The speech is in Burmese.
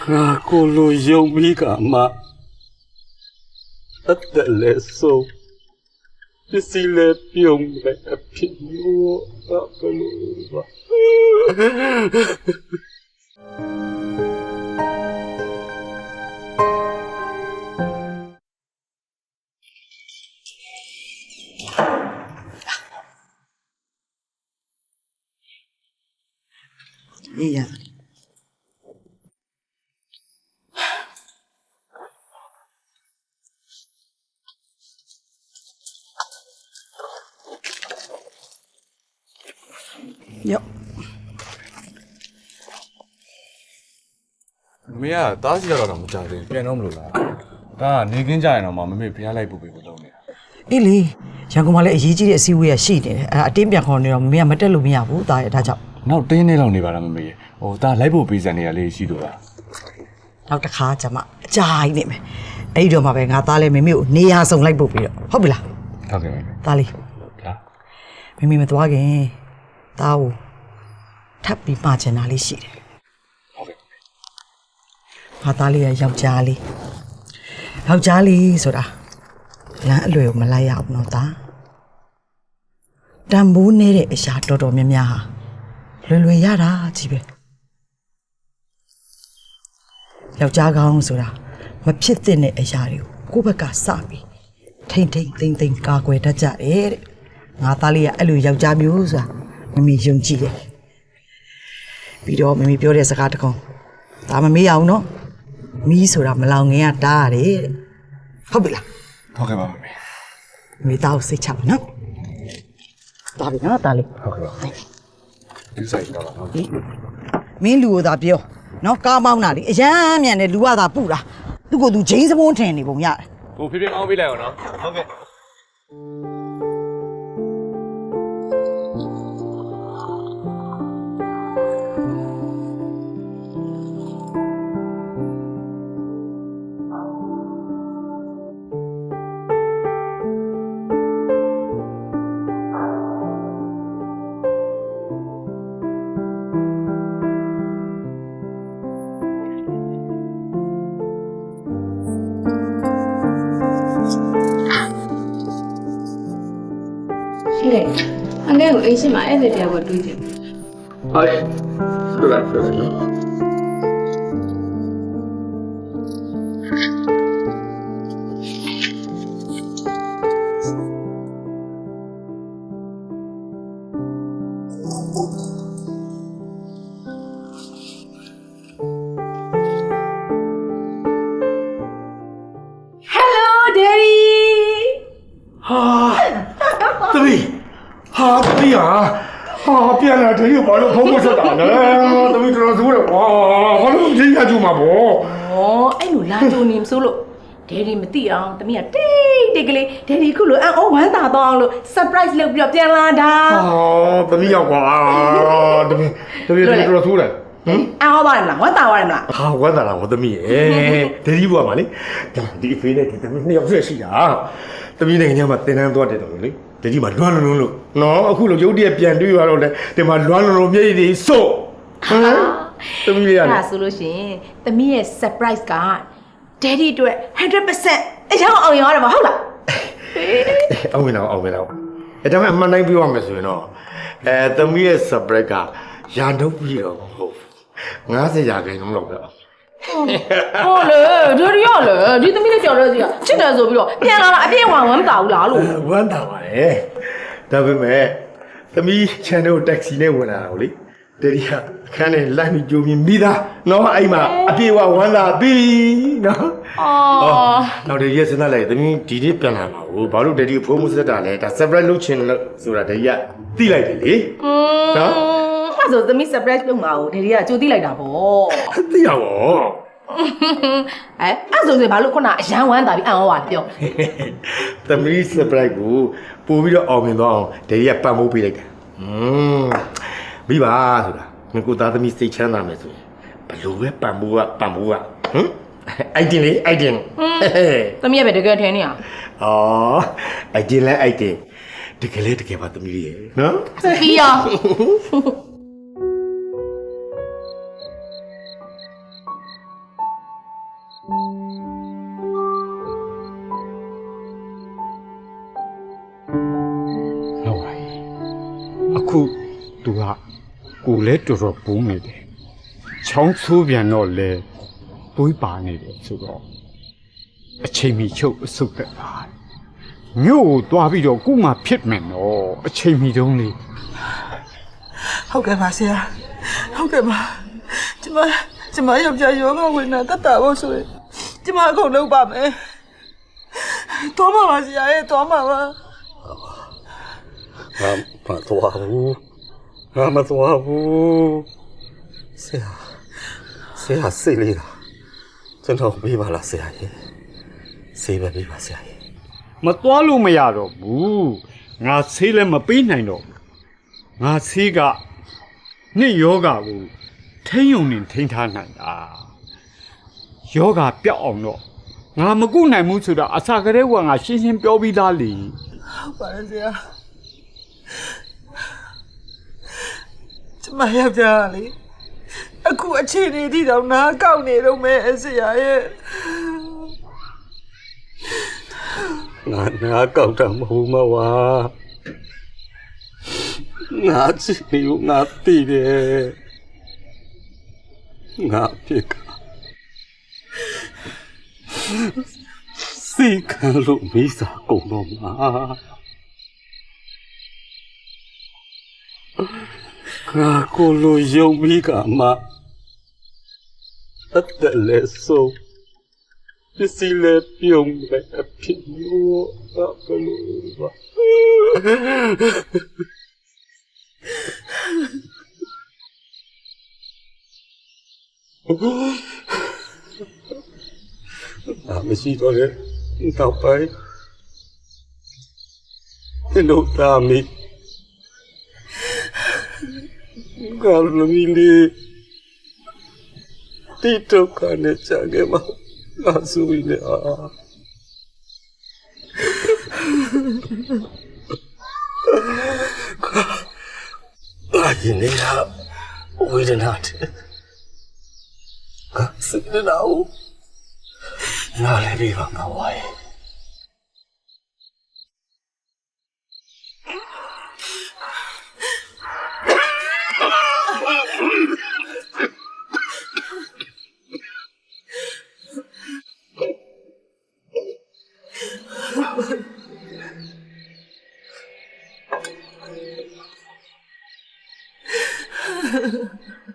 ငါကိုလိုယုံပြီးကမှအသက်လည်းဆုံးပစ္စည်းလည်းပြုံးပဲအဖြစ်မျိုးအပလို့ပါ ယော့မမေကတားစီရတော့မကြသေးဘူးပြန်တော့မလို့လားဒါကနေကင်းကြရင်တော့မမမေဖျားလိုက်ပို့ပေးဖို့လုပ်နေတာအေးလေရန်ကုန်မှာလည်းအရေးကြီးတဲ့အစည်းအဝေးရရှိနေတယ်အဲအတင်းပြန်ခေါ်နေတော့မမေကမတက်လို့မရဘူးဒါရဒါကြောင့်နောက်တင်းနေလောက်နေပါလားမမေရေဟိုဒါလိုက်ပို့ပေးစံနေရလေးရှိတော့ပါနောက်တစ်ခါကျမအကြိုက်နေမယ်အဲ့ဒီတော့မှပဲငါသားလည်းမမေကိုနေရာစုံလိုက်ပို့ပြီးတော့ဟုတ်ပြီလားဟုတ်ကဲ့ပါသားလေးလားမမေမသွားခင် သားကိုထပ်ပြီးမှာချင်တာလေးရှိတယ်ဟုတ်ကဲ့ငါသားလေးရဲ့ယောက်ျားလေးယောက်ျားလေးဆိုတာလမ်းအလွယ်ကိုမလိုက်ရဘူးနော်သားတံမိုးနေတဲ့အရာတော်တော်များများဟာလွယ်လွယ်ရတာကြီးပဲယောက်ျားကောင်းဆိုတာမဖြစ်သင့်တဲ့အရာတွေကိုကိုယ့်ဘက်ကစပြီးထိမ့်ထိမ့်သိမ့်သိမ့်ကာကွယ်တတ်ကြတယ်တဲ့ငါသားလေးကအဲ့လိုယောက်ျားမျိုးဆိုတာ မမေယုံကြည်တယ်ပြီးတော့မမေပြောတဲ့စကားတခုံးဒါမမေ့ရအောင်နော်မီးဆိုတာမလောင်ငင်ကတားရတယ်ဟုတ်ပြီလားဟုတ်ကဲ့ပါမမေမေသားကိုစိတ်ချပါနော်ဒါပြီနော်ဒါလေးဟုတ်ကဲ့ပါဒီဆိုင်တော့ဟုတ်ပြီမင်းလူကိုသာပြောနော်ကားမောင်းတာလေအရန်မြန်တယ်လူကသာပူတာသူ့ကိုသူဂျိန်းစမုန်းထင်နေပုံရတယ်ကိုဖေးဖေးမောင်းပေးလိုက်အောင်နော်ဟုတ်ကဲ့ လေ။ဟန်လေးကိုအိမ်ရှိမှာအဲ့ဒီတရားကိုတွေးကြည့်။ဟုတ်။ဟုတ်လားဆိုတော့ီးဟာဟာပြန်လာတယ်ဘာလို့ဖုန်းမဆက်တာလဲသမီးတော်တော်ဆိုးတယ်ဟာဘာလို့ဒီညကျူမှာပေါ့ဩအဲ့လိုလာကြုံနေမစိုးလို့ဒဲဒီမသိအောင်သမီးကတိတ်တိတ်ကလေးဒဲဒီခုလိုအံ့ဩဝမ်းသာသွားအောင်လို့ surprise လုပ်ပြီးတော့ပြန်လာတာဟာသမီးရောက်ကွာသမီးသမီးတော်တော်ဆိုးတယ်ဟမ်အဟောပါတယ်မလားဝတ်တာပါတယ်မလားဟာဝတ်တာလားဝတ်သမီးရေဒဲဒီဘွားမလေးဒီအဖေနဲ့ဒီသမီးနှစ်ယောက်ဆက်ရှိတာသမီးနိုင်ငံမှာတင်တန်းသွားတယ်တော်လေ တကြီးမှာလွမ်းလုံးလို့နော်အခုလို့ရုပ်တရက်ပြန်တွေ့ရတော့လေဒီမှာလွမ်းလုံးမျက်ရည်တွေစို့ဟမ်သမီးလေးရတယ်ဒါဆိုလို့ရှင်သမီးရဲ့ surprise က daddy အတွက်100%အရောက်အောင်ရောရမှာဟုတ်လားအောင်ဝင်တော့အောင်ဝင်တော့အဲဒါမှအမှန်တိုင်းပြောရမယ်ဆိုရင်တော့အဲသမီးရဲ့ surprise ကရာနှုတ်ပြီးတော့မဟုတ်90ရာခိုင်နှုန်းလောက်ပဲ ဟုတ်လေဒီရီရလေဒီသမီးလေးကြော်ရဲစီကချစ်တယ်ဆိုပြီးတော့ပြန်လာတာအပြည့်ဝဝမ်းတာဘူးလားလို့ဝမ်းသာပါတယ်ဒါပေမဲ့သမီးချန်တို့တက္ကစီနဲ့ဝင်လာတာကိုလေတရီကအခန်းထဲလိုက်ပြီးကြိုးမြင်မိသားနော်အဲ့မှာအပြည့်ဝဝမ်းသာပြီနော်အော်နောက်တရီကစဉ်းစားလိုက်သမီးဒီနေ့ပြန်လာမှာကိုဘာလို့တရီဖုန်းမဆက်တာလဲဒါ separate လုပ်ချင်လို့ဆိုတာတရီကသိလိုက်တယ်လေနော်အဲ့ဆိုသမီး surprise လုပ်မှာကိုဒေဒီကကြိုသိလိုက်တာပေါ့သိရပါဘော အဲအဲ့ဆိုဆိုဘာလို့ခုနအရန်ဝမ်းတာပြီးအံ့ဩပါပြောသမီး surprise ကိုပို့ပြီးတော့အောင်မြင်သွားအောင်ဒေရီကပံ့ပိုးပေးလိုက်တာอืมမိပါဆိုတာငါကိုသားသမီးစိတ်ချမ်းသာမယ်ဆိုရင်ဘလို့ပဲပံ့ပိုးကပံ့ပိုးကဟမ်အိုက်တင်လေအိုက်တင်သမီးကပဲတကယ်ထင်နေရအော်အိုက်တင်လဲအိုက်တင်တကယ်လဲတကယ်ပါသမီးရေနော်ပြီးရော ခုသူကကိုလဲတော်တော်ပူးနေတယ်ချောင်းဆိုးပြန်တော့လဲပွေးပါနေတယ်ဆိုတော့အချိန်မီချုပ်အဆုတ်သက်ပါမြို့ကိုသွားပြီးတော့ခုမှဖြစ်မယ်နော်အချိန်မီတုံးလေးဟုတ်ကဲ့ပါဆရာဟုတ်ကဲ့ပါကျမကျမယောက်ျားယောဂဝင်တာတတ်တာဖို့ဆိုရင်ကျမအကုန်လုပ်ပါမယ်တော်ပါပါဆရာရဲ့တော်ပါပါငါ မသွားဘူးငါမသွားဘူးဆရာဆရာစိတ်လေးလားကျွန်တော်ပြေးပါလားဆရာကြီးဆေးပဲပြေးပါဆရာကြီးမသွားလို့မရတော့ဘူးငါဆေးလည်းမပေးနိုင်တော့ဘူးငါဆေးကနှစ်ယောဂကိုထိမ့်ယုံနေထိန်းထားနိုင်တာယောဂပြောက်အောင်တော့ငါမကုနိုင်ဘူးဆိုတော့အစာကလေးကငါရှင်းရှင်းပြောပြီးသားလေဟုတ်ပါတယ်ဆရာ မယောက်ျားလေအခုအခြေအနေဒီတော့နားကောက်နေတော့မယ်ဆရာရဲ့ငါနာကောက်တာမဟုတ်မဝါငါချစ်နေကိုငါသိတယ်ငါဖြစ်ကစိတ်ခံလို့မိစားကုန်တော့မှာ ငါကိုလိုယုံပြီးကမှအသက်လည်းဆုံးပစ္စည်းလည်းပြုံးတယ်အဖြစ်မျိုးအဘလို့ပါအမရှိတော့လေတော့ပိုင်ဒီလိုတာမီကလမီ လီတိတော့ကနေချာခဲ့မှာငါဆိုရင်လည်းအာအာရင်နေတာဝေဒနာတဲ့ 呵呵呵